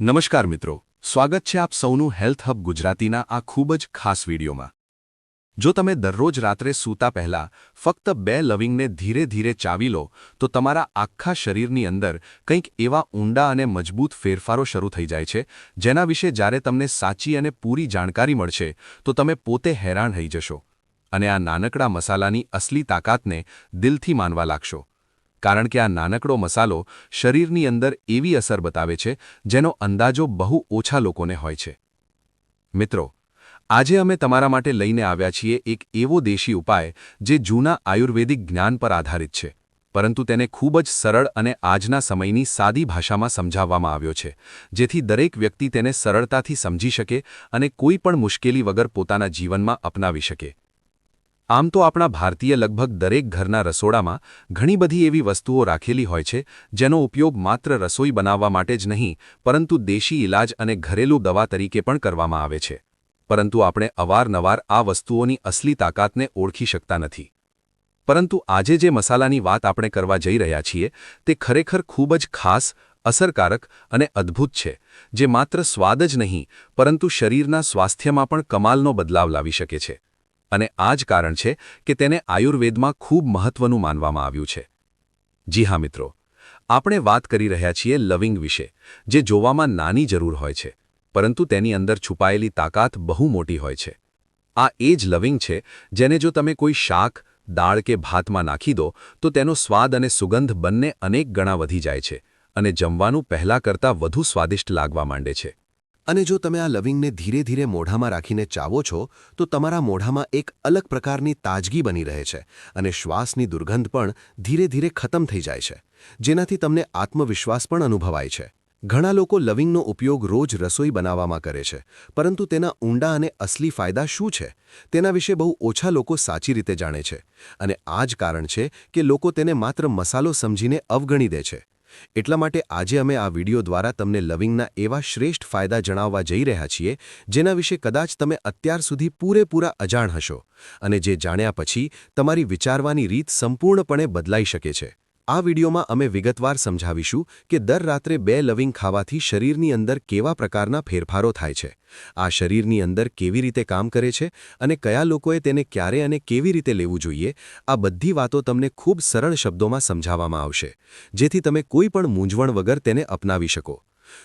નમસ્કાર મિત્રો. સ્વાગત છે આપ સૌનું હેલ્થ હબ ગુજરાતીના આ ખૂબ જ ખાસ વિડીયોમાં. જો તમે દરરોજ રાત્રે સૂતા પહેલા ફક્ત બે લવિંગને ધીરે ધીરે ચાવી લો, તો તમારા આખા શરીરની અંદર કંઈક એવા ઊંડા અને મજબૂત ફેરફારો શરૂ થઈ જાય છે, જેના વિશે જ્યારે તમને સાચી અને પૂરી જાણકારી મળશે, તો તમે પોતે હેરાન થઈ જશો. અને આ નાનકડા મસાલાની અસલી તાકાતને દિલથી માનવા લાગશો. કારણ કે આ નાનકડો મસાલો શરીરની અંદર એવી અસર બતાવે છે, જેનો અંદાજો બહુ ઓછા લોકોને હોય છે. મિત્રો, આજે અમે તમારા માટે લઈને આવ્યા છીએ એક એવો દેશી ઉપાય જે જૂના આયુર્વેદિક જ્ઞાન પર આધારિત છે, પરંતુ તેને ખૂબ જ સરળ અને આજના સમયની સાદી ભાષામાં સમજાવવામાં આવ્યો છે, જેથી દરેક વ્યક્તિ તેને સરળતાથી સમજી શકે અને કોઈ પણ મુશ્કેલી વગર પોતાના જીવનમાં અપનાવી શકે. આમ તો આપણા ભારતીય લગભગ દરેક ઘરના રસોડામાં ઘણી બધી એવી વસ્તુઓ રાખેલી હોય છે, જેનો ઉપયોગ માત્ર રસોઈ બનાવવા માટે જ નહીં, પરંતુ દેશી ઇલાજ અને ઘરેલું દવા તરીકે પણ કરવામાં આવે છે. પરંતુ આપણે અવારનવાર આ વસ્તુઓની અસલી તાકાતને ઓળખી શકતા નથી. પરંતુ આજે જે મસાલાની વાત આપણે કરવા જઈ રહ્યા છીએ, તે ખરેખર ખૂબ જ ખાસ, અસરકારક અને અદ્ભુત છે, જે માત્ર સ્વાદ જ નહીં, પરંતુ શરીરના સ્વાસ્થ્યમાં પણ કમાલનો બદલાવ લાવી શકે છે. અને આ જ કારણ છે કે તેને આયુર્વેદમાં ખૂબ મહત્વનું માનવામાં આવ્યું છે. જી હા, મિત્રો. આપણે વાત કરી રહ્યા છીએ લવિંગ વિશે, જે જોવામાં નાની જરૂર હોય છે, પરંતુ તેની અંદર છુપાયેલી તાકાત બહુ મોટી હોય છે. આ એ જ લવિંગ છે, જેને જો તમે કોઈ શાક, દાળ કે ભાતમાં નાખી દો, તો તેનો સ્વાદ અને સુગંધ બંને અનેક ગણા વધી જાય છે અને જમવાનું પહેલાં કરતાં વધુ સ્વાદિષ્ટ લાગવા માંડે છે. અને જો તમે આ લવિંગને ધીરે ધીરે મોઢામાં રાખીને ચાવો છો, તો તમારા મોઢામાં એક અલગ પ્રકારની તાજગી બની રહે છે અને શ્વાસની દુર્ગંધ પણ ધીરે ધીરે ખતમ થઈ જાય છે, જેનાથી તમને આત્મવિશ્વાસ પણ અનુભવાય છે. ઘણા લોકો લવિંગનો ઉપયોગ રોજ રસોઈ બનાવવામાં કરે છે, પરંતુ તેના ઊંડા અને અસલી ફાયદા શું છે? તેના વિશે બહુ ઓછા લોકો સાચી રીતે જાણે છે અને આ જ કારણ છે કે લોકો તેને માત્ર મસાલો સમજીને અવગણી દે છે. એટલા માટે આજે અમે આ વીડિયો દ્વારા તમને લવિંગના એવા શ્રેષ્ઠ ફાયદા જણાવવા જઈ રહ્યા છીએ, જેના વિશે કદાચ તમે અત્યાર સુધી પૂરેપૂરા અજાણ હશો અને જે જાણ્યા પછી તમારી વિચારવાની રીત સંપૂર્ણપણે બદલાઈ શકે છે. આ વિડીયોમાં અમે વિગતવાર સમજાવીશું કે દર રાત્રે બે લવિંગ ખાવાથી શરીરની અંદર કેવા પ્રકારના ફેરફારો થાય છે. આ શરીરની અંદર કેવી રીતે કામ કરે છે અને કયા લોકોએ તેને ક્યારે અને કેવી રીતે લેવું જોઈએ, આ બધી વાતો તમને ખૂબ સરળ શબ્દોમાં સમજાવવામાં આવશે, જેથી તમે કોઈ પણ મૂંઝવણ વગર તેને અપનાવી શકો.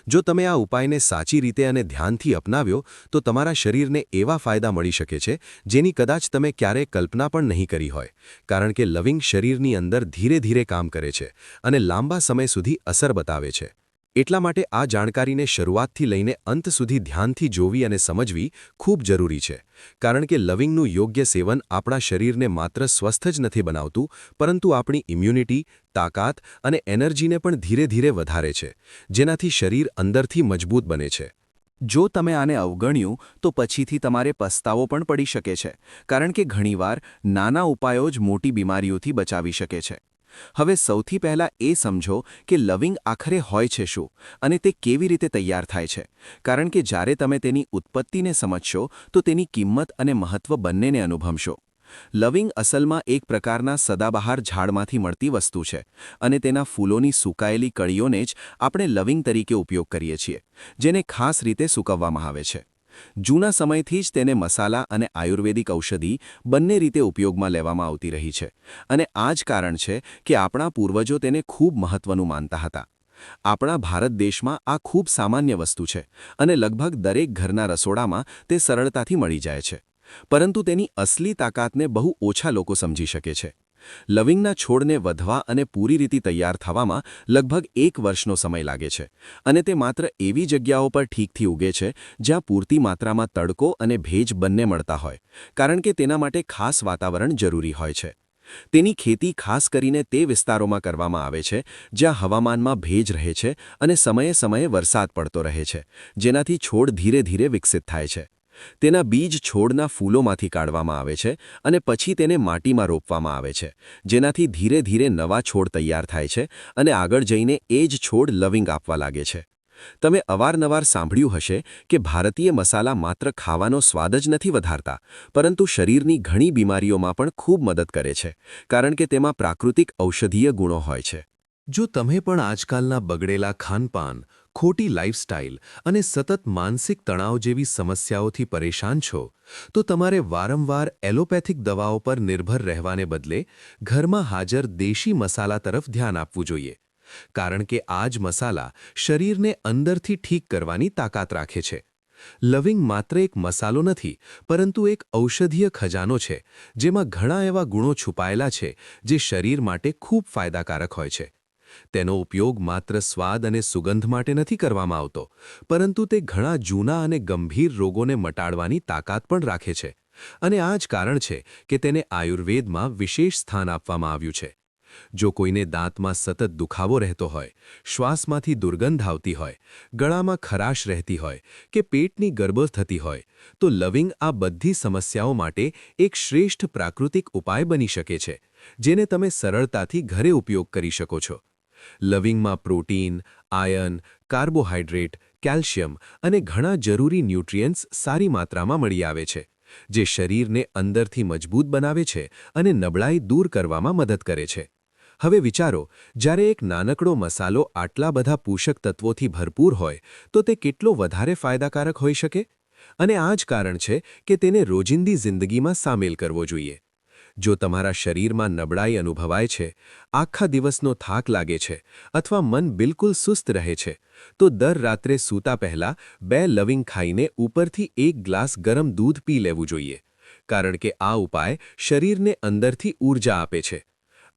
જો તમે આ ઉપાયને સાચી રીતે અને ધ્યાનથી અપનાવ્યો, તો તમારા શરીરને એવા ફાયદા મળી શકે છે, જેની કદાચ તમે ક્યારેય કલ્પના પણ નહીં કરી હોય. કારણ કે લવિંગ શરીરની અંદર ધીરે ધીરે કામ કરે છે અને લાંબા સમય સુધી અસર બતાવે છે. એટલા માટે આ જાણકારીને શરૂઆતથી લઈને અંત સુધી ધ્યાનથી જોવી અને સમજવી ખૂબ જરૂરી છે, કારણ કે લવિંગનું યોગ્ય સેવન આપણા શરીરને માત્ર સ્વસ્થ જ નથી બનાવતું, પરંતુ આપણી ઇમ્યુનિટી તાકાત અને એનર્જીને પણ ધીરે ધીરે વધારે છે, જેનાથી શરીર અંદરથી મજબૂત બને છે. જો તમે આને અવગણ્યું, તો પછીથી તમારે પસ્તાવો પણ પડી શકે છે, કારણ કે ઘણીવાર નાના ઉપાયો જ મોટી બીમારીઓથી બચાવી શકે છે. હવે સૌથી પહેલાં એ સમજો કે લવિંગ આખરે હોય છે શું અને તે કેવી રીતે તૈયાર થાય છે. કારણ કે જ્યારે તમે તેની ઉત્પત્તિને સમજશો, તો તેની કિંમત અને મહત્વ બંનેને અનુભવશો. લવિંગ અસલમાં એક પ્રકારના સદાબહાર ઝાડમાંથી મળતી વસ્તુ છે અને તેના ફૂલોની સૂકાયેલી કળીઓને જ આપણે લવિંગ તરીકે ઉપયોગ કરીએ છીએ, જેને ખાસ રીતે સૂકવવામાં આવે છે. જૂના સમયથી જ તેને મસાલા અને આયુર્વેદિક ઔષધિ બંને રીતે ઉપયોગમાં લેવામાં આવતી રહી છે. અને આ જ કારણ છે કે આપણા પૂર્વજો તેને ખૂબ મહત્વનું માનતા હતા. આપણા ભારત દેશમાં આ ખૂબ સામાન્ય વસ્તુ છે અને લગભગ દરેક ઘરના રસોડામાં તે સરળતાથી મળી જાય છે. પરંતુ તેની અસલી તાકાતને બહુ ઓછા લોકો સમજી શકે છે. લવિંગના છોડને વધવા અને પૂરી રીતે તૈયાર થવામાં લગભગ એક વર્ષનો સમય લાગે છે અને તે માત્ર એવી જગ્યાઓ પર ઠીકથી ઉગે છે જ્યાં પૂરતી માત્રામાં તડકો અને ભેજ બંને મળતા હોય, કારણ કે તેના માટે ખાસ વાતાવરણ જરૂરી હોય છે. તેની ખેતી ખાસ કરીને તે વિસ્તારોમાં કરવામાં આવે છે જ્યાં હવામાનમાં ભેજ રહે છે અને સમયે સમયે વરસાદ પડતો રહે છે, જેનાથી છોડ ધીરે ધીરે વિકસિત થાય છે. તેના બીજ છોડના ફૂલોમાંથી કાઢવામાં આવે છે અને પછી તેને માટીમાં રોપવામાં આવે છે, જેનાથી ધીરે ધીરે નવા છોડ તૈયાર થાય છે અને આગળ જઈને એ જ છોડ લવિંગ આપવા લાગે છે. તમે અવારનવાર સાંભળ્યું હશે કે ભારતીય મસાલા માત્ર ખાવાનો સ્વાદ જ નથી વધારતા, પરંતુ શરીરની ઘણી બીમારીઓમાં પણ ખૂબ મદદ કરે છે, કારણ કે તેમાં પ્રાકૃતિક ઔષધીય ગુણો હોય છે. જો તમે પણ આજકાલના બગડેલા ખાનપાન ખોટી લાઇફસ્ટાઇલ અને સતત માનસિક તણાવ જેવી સમસ્યાઓથી પરેશાન છો, તો તમારે વારંવાર એલોપેથિક દવાઓ પર નિર્ભર રહેવાને બદલે ઘરમાં હાજર દેશી મસાલા તરફ ધ્યાન આપવું જોઈએ, કારણ કે આ જ મસાલા શરીરને અંદરથી ઠીક કરવાની તાકાત રાખે છે. લવિંગ માત્ર એક મસાલો નથી, પરંતુ એક ઔષધીય ખજાનો છે, જેમાં ઘણા એવા ગુણો છુપાયેલા છે, જે શરીર માટે ખૂબ ફાયદાકારક હોય છે. તેનો ઉપયોગ માત્ર સ્વાદ અને સુગંધ માટે નથી કરવામાં આવતો, પરંતુ તે ઘણા જૂના અને ગંભીર રોગોને મટાડવાની તાકાત પણ રાખે છે. અને આ જ કારણ છે કે તેને આયુર્વેદમાં વિશેષ સ્થાન આપવામાં આવ્યું છે. જો કોઈને દાંતમાં સતત દુખાવો રહેતો હોય, શ્વાસમાંથી દુર્ગંધ આવતી હોય, ગળામાં ખરાશ રહેતી હોય કે પેટની ગરબડ થતી હોય, તો લવિંગ આ બધી સમસ્યાઓ માટે એક શ્રેષ્ઠ પ્રાકૃતિક ઉપાય બની શકે છે, જેને તમે સરળતાથી ઘરે ઉપયોગ કરી શકો છો. લવિંગમાં પ્રોટીન આયર્ન કાર્બોહાઈડ્રેટ કેલ્શિયમ અને ઘણા જરૂરી ન્યુટ્રિયન્ટ્સ સારી માત્રામાં મળી આવે છે, જે શરીરને અંદરથી મજબૂત બનાવે છે અને નબળાઈ દૂર કરવામાં મદદ કરે છે. હવે વિચારો, જ્યારે એક નાનકડો મસાલો આટલા બધા પોષક તત્વોથી ભરપૂર હોય, તો તે કેટલો વધારે ફાયદાકારક હોઈ શકે? અને આ જ કારણ છે કે તેને રોજિંદી જિંદગીમાં સામેલ કરવો જોઈએ. જો તમારા શરીરમાં નબળાઈ અનુભવાય છે, આખા દિવસનો થાક લાગે છે અથવા મન બિલકુલ સુસ્ત રહે છે, તો દર રાત્રે સૂતા પહેલા બે લવિંગ ખાઈને ઉપરથી એક ગ્લાસ ગરમ દૂધ પી લેવું જોઈએ, કારણ કે આ ઉપાય શરીરને અંદરથી ઊર્જા આપે છે.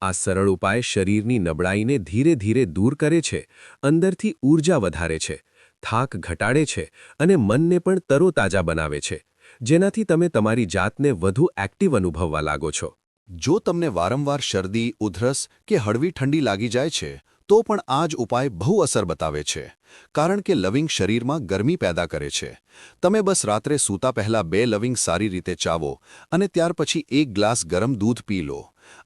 આ સરળ ઉપાય શરીરની નબળાઈને ધીરે ધીરે દૂર કરે છે, અંદરથી ઊર્જા વધારે છે, થાક ઘટાડે છે અને મનને પણ તરોતાજા બનાવે છે. જેનાથી તમે તમારી જાતને વધુ એક્ટિવ અનુભવવા લાગો છો. જો તમને વારંવાર શરદી, ઉધરસ કે હળવી ઠંડી લાગી જાય છે, તો પણ આ જ ઉપાય બહુ અસર બતાવે છે. કારણ કે લવિંગ શરીરમાં ગરમી પેદા કરે છે. તમે બસ રાત્રે સૂતા પહેલા બે લવિંગ સારી રીતે ચાવો અને ત્યાર પછી એક ગ્લાસ ગરમ દૂધ પી લો.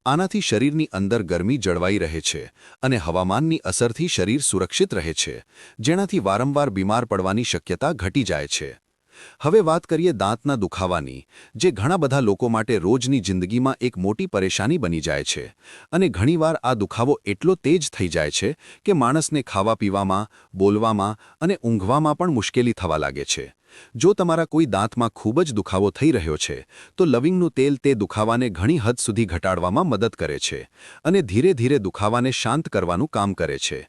આનાથી શરીરની અંદર ગરમી જળવાઈ રહે છે અને હવામાનની અસરથી શરીર સુરક્ષિત રહે છે, જેનાથી વારંવાર બીમાર પડવાની શક્યતા ઘટી જાય છે. હવે વાત કરીએ દાંતના દુખાવાની, જે ઘણા બધા લોકો માટે રોજની જિંદગીમાં એક મોટી પરેશાની બની જાય છે. અને ઘણીવાર આ દુખાવો એટલો તેજ થઈ જાય છે કે માણસને ખાવા પીવામાં બોલવામાં અને ઊંઘવામાં પણ મુશ્કેલી થવા લાગે છે. જો તમારા કોઈ દાંતમાં ખૂબ જ દુખાવો થઈ રહ્યો છે, તો લવિંગનું તેલ તે દુખાવાને ઘણી હદ સુધી ઘટાડવામાં મદદ કરે છે અને ધીરે ધીરે દુખાવાને શાંત કરવાનું કામ કરે છે.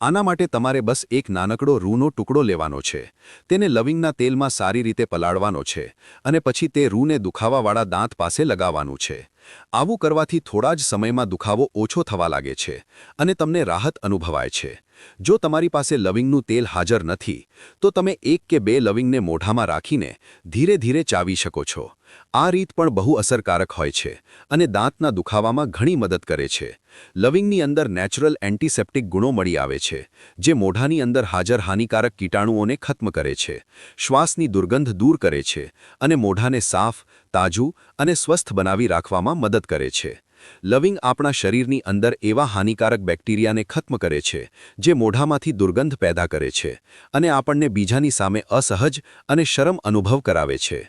આના માટે તમારે બસ એક નાનકડો રૂનો ટુકડો લેવાનો છે. તેને લવિંગના તેલમાં સારી રીતે પલાળવાનો છે અને પછી તે રૂને દુખાવાવાળા દાંત પાસે લગાવવાનું છે. આવું કરવાથી થોડા જ સમયમાં દુખાવો ઓછો થવા લાગે છે અને તમને રાહત અનુભવાય છે. જો તમારી પાસે લવિંગનું તેલ હાજર નથી, તો તમે એક કે બે લવિંગને મોઢામાં રાખીને ધીરે ધીરે ચાવી શકો છો. આ રીત પણ બહુ અસરકારક હોય છે અને દાંતના દુખાવામાં ઘણી મદદ કરે છે. લવિંગની અંદર નેચરલ એન્ટિસેપ્ટિક ગુણો મળી આવે છે, જે મોઢાની અંદર હાજર હાનિકારક કીટાણુઓને ખત્મ કરે છે, શ્વાસની દુર્ગંધ દૂર કરે છે અને મોઢાને સાફ, તાજું અને સ્વસ્થ બનાવી રાખવામાં મદદ કરે છે. લવિંગ આપણા શરીરની અંદર એવા હાનિકારક બેક્ટેરિયાને ખત્મ કરે છે, જે મોઢામાંથી દુર્ગંધ પેદા કરે છે અને આપણને બીજાની સામે અસહજ અને શરમ અનુભવ કરાવે છે.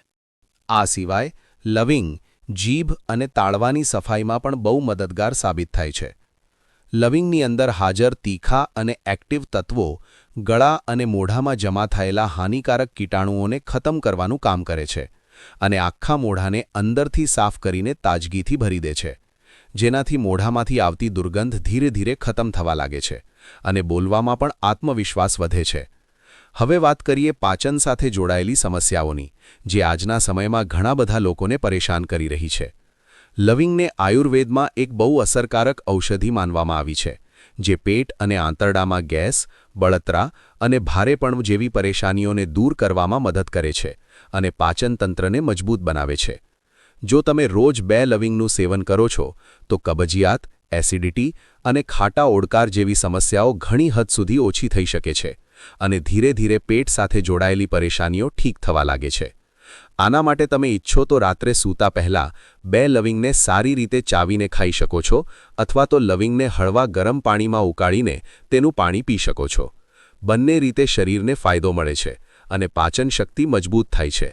આ સિવાય, લવિંગ જીભ અને તાળવાની સફાઈમાં પણ બહુ મદદગાર સાબિત થાય છે. લવિંગની અંદર હાજર તીખા અને એક્ટિવ તત્વો ગળા અને મોઢામાં જમા થયેલા હાનિકારક કીટાણુઓને ખતમ કરવાનું કામ કરે છે અને આખા મોઢાને અંદરથી સાફ કરીને તાજગીથી ભરી દે છે. જેનાથી મોઢામાંથી આવતી દુર્ગંધ ધીરે ધીરે ખતમ થવા લાગે છે અને બોલવામાં પણ આત્મવિશ્વાસ વધે છે. હવે વાત કરીએ પાચન સાથે જોડાયેલી સમસ્યાઓની, જે આજના સમયમાં ઘણા બધા લોકોને પરેશાન કરી રહી છે. લવિંગને આયુર્વેદમાં એક બહુ અસરકારક ઔષધિ માનવામાં આવી છે, જે પેટ અને આંતરડામાં ગેસ, બળતરા અને ભારેપણ જેવી પરેશાનીઓને દૂર કરવામાં મદદ કરે છે અને પાચનતંત્રને મજબૂત બનાવે છે. જો તમે રોજ બે લવિંગનું સેવન કરો છો, તો કબજિયાત, એસિડિટી અને ખાટા ઓડકાર જેવી સમસ્યાઓ ઘણી હદ સુધી ઓછી થઈ શકે છે અને ધીરે ધીરે પેટ સાથે જોડાયેલી પરેશાનીઓ ઠીક થવા લાગે છે. આના માટે તમે ઈચ્છો તો રાત્રે સૂતા પહેલા બે લવિંગને સારી રીતે ચાવીને ખાઈ શકો છો અથવા તો લવિંગને હળવા ગરમ પાણીમાં ઉકાળીને તેનું પાણી પી શકો છો. બંને રીતે શરીરને ફાયદો મળે છે અને પાચન શક્તિ મજબૂત થાય છે.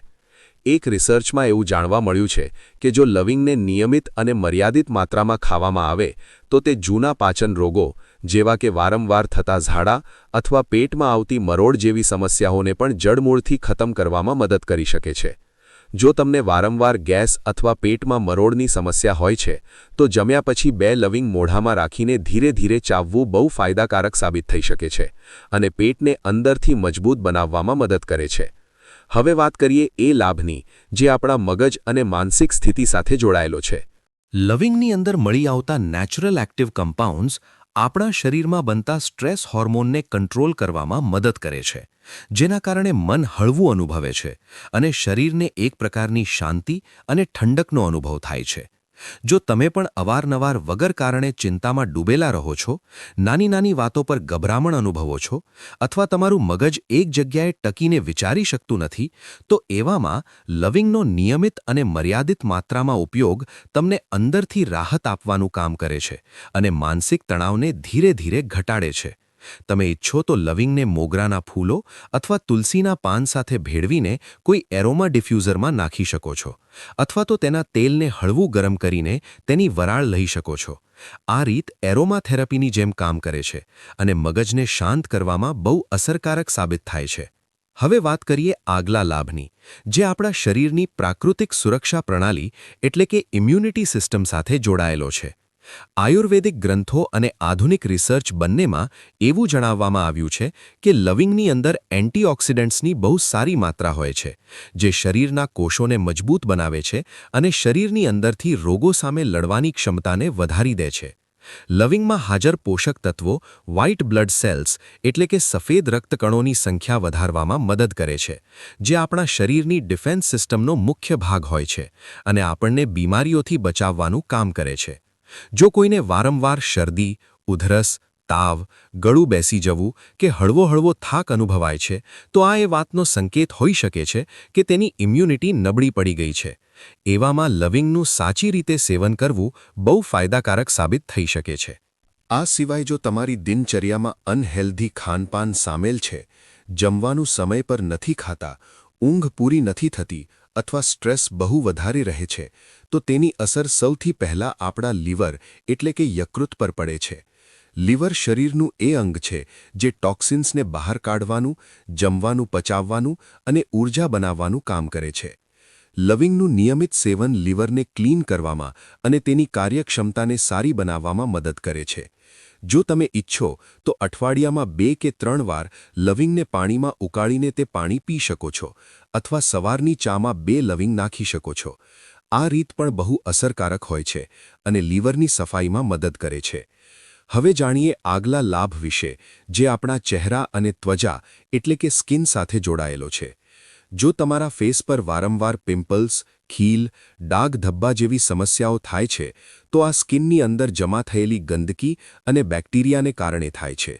એક રિસર્ચમાં એવું જાણવા મળ્યું છે કે જો લવિંગને નિયમિત અને મર્યાદિત માત્રામાં ખાવામાં આવે, તો તે જૂના પાચન રોગો, જેવા કે વારંવાર થતા ઝાડા અથવા પેટમાં આવતી મરોડ જેવી સમસ્યાઓને પણ જડમૂળથી ખતમ કરવામાં મદદ કરી શકે છે. જો તમને વારંવાર ગેસ અથવા પેટમાં મરોડની સમસ્યા હોય છે, તો જમ્યા પછી બે લવિંગ મોઢામાં રાખીને ધીરે ધીરે ચાવવું બહુ ફાયદાકારક સાબિત થઈ શકે છે અને પેટને અંદરથી મજબૂત બનાવવામાં મદદ કરે છે. હવે વાત કરીએ એ લાભની, જે આપણા મગજ અને માનસિક સ્થિતિ સાથે જોડાયેલો છે. લવિંગની અંદર મળી આવતા નેચરલ એક્ટિવ કમ્પાઉન્ડ્સ આપણા શરીરમાં બનતા સ્ટ્રેસ હોર્મોનને કંટ્રોલ કરવામાં મદદ કરે છે, જેના કારણે મન હળવું અનુભવે છે અને શરીરને એક પ્રકારની શાંતિ અને ઠંડકનો અનુભવ થાય છે. જો તમે પણ અવારનવાર વગર કારણે ચિંતામાં ડૂબેલા રહો છો, નાની નાની વાતો પર ગભરામણ અનુભવો છો, અથવા તમારું મગજ એક જગ્યાએ ટકીને વિચારી શકતું નથી, તો એવામાં લવિંગનો નિયમિત અને મર્યાદિત માત્રામાં ઉપયોગ તમને અંદરથી રાહત આપવાનું કામ કરે છે અને માનસિક તણાવને ધીરે ધીરે ઘટાડે છે. તમે ઈચ્છો તો લવિંગને મોગરાના ફૂલો અથવા તુલસીના પાન સાથે ભેળવીને કોઈ એરોમા ડિફ્યુઝરમાં નાખી શકો છો, અથવા તો તેના તેલને હળવું ગરમ કરીને તેની વરાળ લઈ શકો છો. આ રીત એરોમા થેરપીની જેમ કામ કરે છે અને મગજને શાંત કરવામાં બહુ અસરકારક સાબિત થાય છે. હવે વાત કરીએ આગલા લાભની, જે આપણા શરીરની પ્રાકૃતિક સુરક્ષા પ્રણાલી એટલે કે ઇમ્યુનિટી સિસ્ટમ સાથે જોડાયેલો છે. આયુર્વેદિક ગ્રંથો અને આધુનિક રિસર્ચ બંનેમાં એવું જણાવવામાં આવ્યું છે કે લવિંગની અંદર એન્ટીઓક્સિડન્ટ્સની બહુ સારી માત્રા હોય છે, જે શરીરના કોષોને મજબૂત બનાવે છે અને શરીરની અંદરથી રોગો સામે લડવાની ક્ષમતાને વધારી દે છે. લવિંગમાં હાજર પોષક તત્વો વ્હાઇટ બ્લડ સેલ્સ એટલે કે સફેદ રક્તકણોની સંખ્યા વધારવામાં મદદ કરે છે, જે આપણા શરીરની ડિફેન્સ સિસ્ટમનો મુખ્ય ભાગ હોય છે અને આપણને બીમારીઓથી બચાવવાનું કામ કરે છે. જો કોઈને વારંવાર શરદી, ઉધરસ, તાવ, ગળું બેસી જવું કે હળવો હળવો થાક અનુભવાય છે, તો આ એ વાતનો સંકેત હોઈ શકે છે કે તેની ઇમ્યુનિટી નબળી પડી ગઈ છે. એવામાં લવિંગનું સાચી રીતે સેવન કરવું બહુ ફાયદાકારક સાબિત થઈ શકે છે. આ સિવાય જો તમારી દિનચર્યામાં અનહેલ્ધી ખાનપાન સામેલ છે, જમવાનું સમય પર નથી ખાતા, ઊંઘ પૂરી નથી થતી અથવા સ્ટ્રેસ બહુ વધારે રહે છે, તો તેની અસર સૌથી પહેલાં આપણા લીવર, એટલે કે યકૃત પર પડે છે. લીવર શરીરનું એ અંગ છે, જે ટોક્સિન્સને બહાર કાઢવાનું, જમવાનું, પચાવવાનું અને ઊર્જા બનાવવાનું કામ કરે છે. લવિંગનું નિયમિત સેવન લીવરને ક્લીન કરવામાં અને તેની કાર્યક્ષમતાને સારી બનાવવામાં મદદ કરે છે. જો તમે ઈચ્છો, તો અઠવાડિયામાં બે કે ત્રણ વાર લવિંગને પાણીમાં ઉકાળીને તે પાણી પી શકો છો, અથવા સવારની ચામાં બે લવિંગ નાખી શકો છો. આ રીત પણ બહુ અસરકારક હોય છે અને લીવરની સફાઈમાં મદદ કરે છે. હવે જાણીએ આગલા લાભ વિશે, જે આપણા ચહેરા અને ત્વચા, એટલે કે સ્કિન સાથે જોડાયેલો છે. જો તમારા ફેસ પર વારંવાર પિમ્પલ્સ ખીલ ડાઘ ધબ્બા જેવી સમસ્યાઓ થાય છે, તો આ સ્કિનની અંદર જમા થયેલી ગંદકી અને બેક્ટેરિયાને કારણે થાય છે.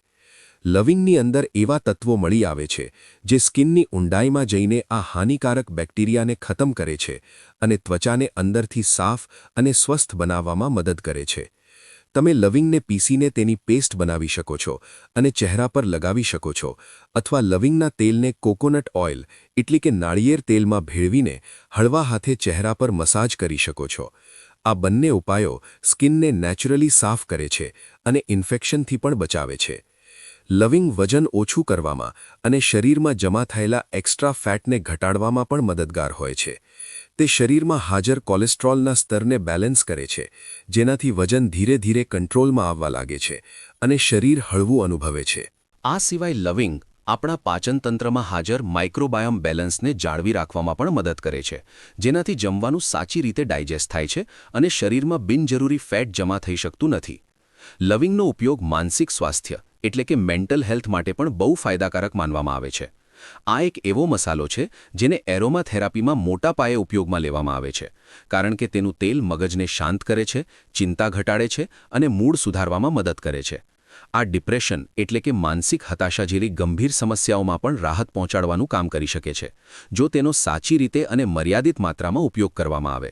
લવિંગની અંદર એવા તત્વો મળી આવે છે, જે સ્કિનની ઊંડાઈમાં જઈને આ હાનિકારક બેક્ટેરિયાને ખતમ કરે છે અને ત્વચાને અંદરથી સાફ અને સ્વસ્થ બનાવવામાં મદદ કરે છે. તમે લવિંગને પીસીને તેની પેસ્ટ બનાવી શકો છો અને ચહેરા પર લગાવી શકો છો, અથવા લવિંગના તેલને કોકોનટ ઓઇલ, એટલે કે નાળિયેર તેલમાં ભેળવીને હળવા હાથે ચહેરા પર મસાજ કરી શકો છો. આ બંને ઉપાયો સ્કિનને નેચરલી સાફ કરે છે અને ઇન્ફેક્શનથી પણ બચાવે છે. લવિંગ વજન ઓછું કરવામાં અને શરીરમાં જમા થયેલા એક્સ્ટ્રા ફેટને ઘટાડવામાં પણ મદદગાર હોય છે. તે શરીરમાં હાજર કોલેસ્ટ્રોલના સ્તરને બેલેન્સ કરે છે, જેનાથી વજન ધીરે ધીરે કંટ્રોલમાં આવવા લાગે છે અને શરીર હળવું અનુભવે છે. આ સિવાય લવિંગ આપણા પાચનતંત્રમાં હાજર માઇક્રોબાયોમ બેલેન્સને જાળવી રાખવામાં પણ મદદ કરે છે, જેનાથી જમવાનું સાચી રીતે ડાયજેસ્ટ થાય છે અને શરીરમાં બિનજરૂરી ફેટ જમા થઈ શકતું નથી. લવિંગનો ઉપયોગ માનસિક સ્વાસ્થ્ય એટલે કે મેન્ટલ હેલ્થ માટે પણ બહુ ફાયદાકારક માનવામાં આવે છે. આ એક એવો મસાલો છે, જેને એરોમાથેરાપીમાં મોટા પાયે ઉપયોગમાં લેવામાં આવે છે, કારણ કે તેનું તેલ મગજને શાંત કરે છે, ચિંતા ઘટાડે છે અને મૂડ સુધારવામાં મદદ કરે છે. આ ડિપ્રેશન એટલે કે માનસિક હતાશા જેવી ગંભીર સમસ્યાઓમાં પણ રાહત પહોંચાડવાનું કામ કરી શકે છે, જો તેનો સાચી રીતે અને મર્યાદિત માત્રામાં ઉપયોગ કરવામાં આવે.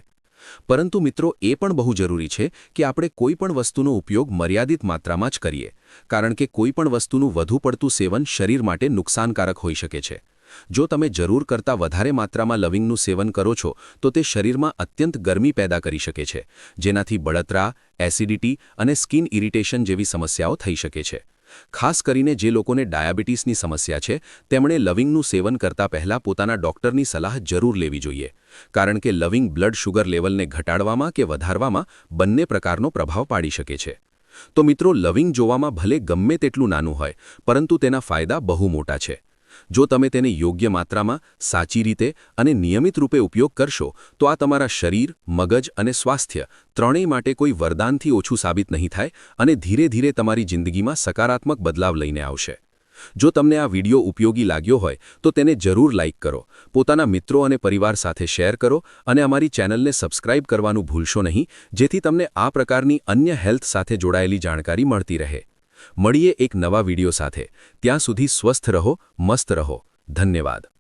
પરંતુ મિત્રો, એ પણ બહુ જરૂરી છે કે આપણે કોઈ પણ વસ્તુનો ઉપયોગ મર્યાદિત માત્રામાં જ કરીએ, કારણ કે કોઈ પણ વસ્તુનું વધુ પડતું સેવન શરીર માટે નુકસાનકારક હોઈ શકે છે. જો તમે જરૂર કરતાં વધારે માત્રામાં લવિંગનું સેવન કરો છો, તો તે શરીરમાં અત્યંત ગરમી પેદા કરી શકે છે, જેનાથી બળતરા, એસિડિટી અને સ્કિન ઇરિટેશન જેવી સમસ્યાઓ થઈ શકે છે. ખાસ કરીને જે લોકોને ડાયાબિટીસની સમસ્યા છે, તેમણે લવિંગનું સેવન કરતા પહેલાં પોતાના ડોક્ટરની સલાહ જરૂર લેવી જોઈએ. કારણ કે લવિંગ બ્લડ શુગર લેવલને ઘટાડવામાં કે વધારવામાં બંને પ્રકારનો પ્રભાવ પાડી શકે છે. તો મિત્રો, લવિંગ જોવામાં ભલે ગમે તેટલું નાનું હોય, પરંતુ તેના ફાયદા બહુ મોટા છે. જો તમે તેને યોગ્ય માત્રામાં, સાચી રીતે અને નિયમિત રૂપે ઉપયોગ કરશો, તો આ તમારા શરીર, મગજ અને સ્વાસ્થ્ય ત્રણેય માટે કોઈ વરદાનથી ઓછું સાબિત નહીં થાય અને ધીરે ધીરે તમારી જિંદગીમાં સકારાત્મક બદલાવ લઈને આવશે. જો તમને આ વિડિયો ઉપયોગી લાગ્યો હોય, તો તેને જરૂર લાઇક કરો, પોતાના મિત્રો અને પરિવાર સાથે શેર કરો અને અમારી ચેનલને સબસ્ક્રાઇબ કરવાનું ભૂલશો નહીં, જેથી તમને આ પ્રકારની અન્ય હેલ્થ સાથે જોડાયેલી જાણકારી મળતી રહે. મળીએ એક નવા વિડિયો સાથે. ત્યાં સુધી સ્વસ્થ રહો મસ્ત રહો. ધન્યવાદ.